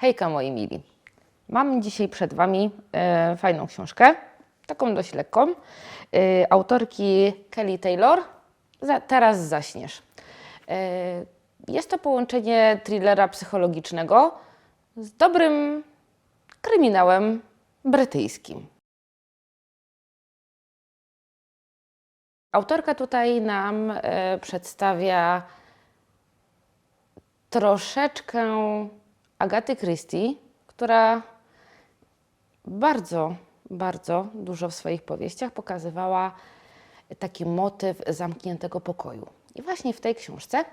Hejka moi mili. Mam dzisiaj przed Wami e, fajną książkę, taką dość lekką, e, autorki Kelly Taylor, za, Teraz zaśniesz. E, jest to połączenie thrillera psychologicznego z dobrym kryminałem brytyjskim. Autorka tutaj nam e, przedstawia troszeczkę Agaty Christie, która bardzo, bardzo dużo w swoich powieściach pokazywała taki motyw zamkniętego pokoju. I właśnie w tej książce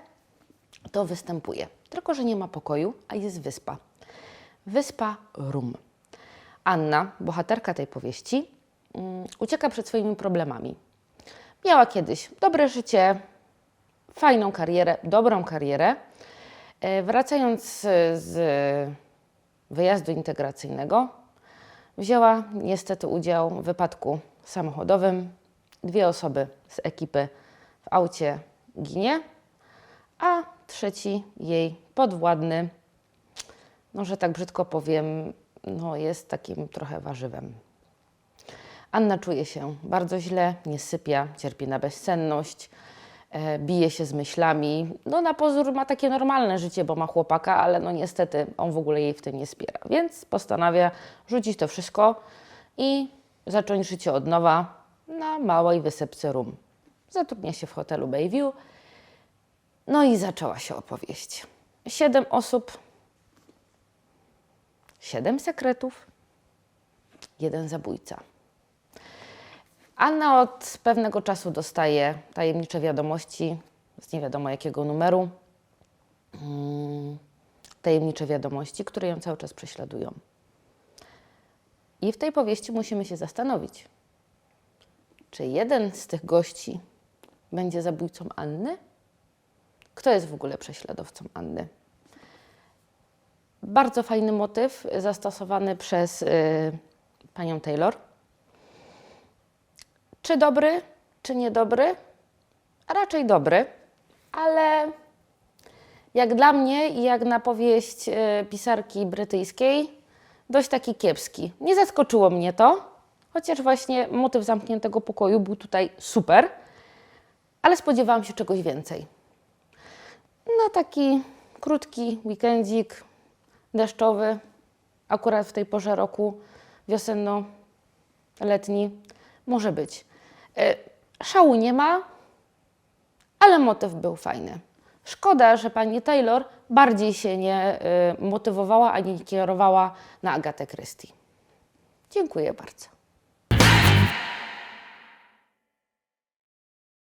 to występuje. Tylko, że nie ma pokoju, a jest wyspa. Wyspa Rum. Anna, bohaterka tej powieści, mm, ucieka przed swoimi problemami. Miała kiedyś dobre życie, fajną karierę, dobrą karierę. E, Wracając z- wyjazdu integracyjnego, wzięła niestety udział w wypadku samochodowym. Dwie osoby z ekipy w aucie ginie, a trzeci jej podwładny, no że tak brzydko powiem, no jest takim trochę warzywem. Anna czuje się bardzo źle, nie sypia, cierpi na bezsenność, bije się z myślami. No na pozór ma takie normalne życie, bo ma chłopaka, ale no niestety on w ogóle jej w tym nie wspiera. Więc postanawia rzucić to wszystko i zacząć życie od nowa na małej wysepce Rum. Zatrudnia się w hotelu Bayview. No i zaczęła się opowieść. Siedem osób, siedem sekretów, jeden zabójca. Anna od pewnego czasu dostaje tajemnicze wiadomości z nie wiadomo jakiego numeru. Mm, Tajemnicze wiadomości, które ją cały czas prześladują. I w tej powieści musimy się zastanowić, czy jeden z tych gości będzie zabójcą Anny? Kto jest w ogóle prześladowcą Anny? Bardzo fajny motyw zastosowany przez y, panią Taylor. Czy dobry, czy niedobry? Raczej dobry, ale jak dla mnie i jak na powieść e, pisarki brytyjskiej, dość taki kiepski. Nie zaskoczyło mnie to, chociaż właśnie motyw zamkniętego pokoju był tutaj super, ale spodziewałam się czegoś więcej. Na taki krótki weekendzik deszczowy, akurat w tej porze roku, wiosenno-letni, może być. E, Szału nie ma, ale motyw był fajny. Szkoda, że pani Taylor bardziej się nie y, motywowała ani nie kierowała na Agatę Christie. Dziękuję bardzo.